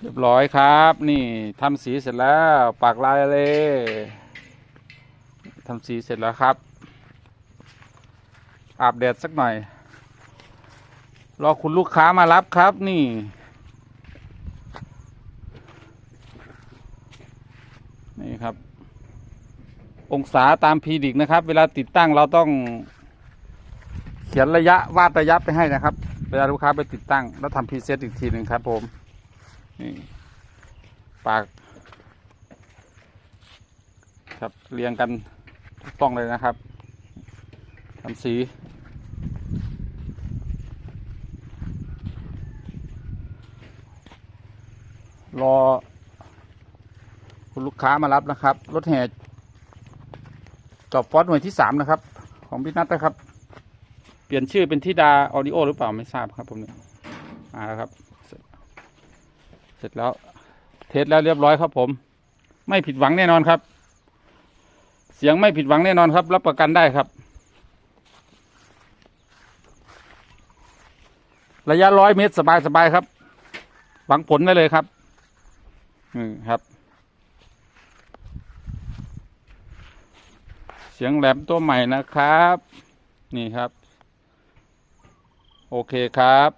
เรียบร้อยครับ นี่ทำสีเสร็จแล้วปากลายเลยทำสีเสร็จแล้วครับ อาบแดดสักหน่อย รอคุณลูกค้ามารับครับนี่ นี่ครับ องศาตามพีดิกนะครับ เวลาติดตั้งเราต้องเขียนระยะวาดระยะไปให้นะครับ เวลาลูกค้าไปติดตั้ง แล้วทำพีเซตอีกทีหนึ่งครับผม นี่ปาก ครับเรียงกันถูกต้องเลยนะครับทำสีรอ คุณลูกค้ามารับนะครับ รถแห่จอบฟอสหน่วยที่สามนะครับ ของพี่นัทนะครับ เปลี่ยนชื่อเป็นทิดาออดิโอหรือเปล่าไม่ทราบครับผมเนี่ยมาแล้วครับ ร็จแล้ว เทสแล้วเรียบร้อยครับผม ไม่ผิดหวังแน่นอนครับ เสียงไม่ผิดหวังแน่นอนครับ รับประกันได้ครับ ระยะร้อยเมตรสบายๆครับ หวังผลได้เลยครับอืมครับ เสียงแหลมตัวใหม่นะครับ นี่ครับ โอเคครับ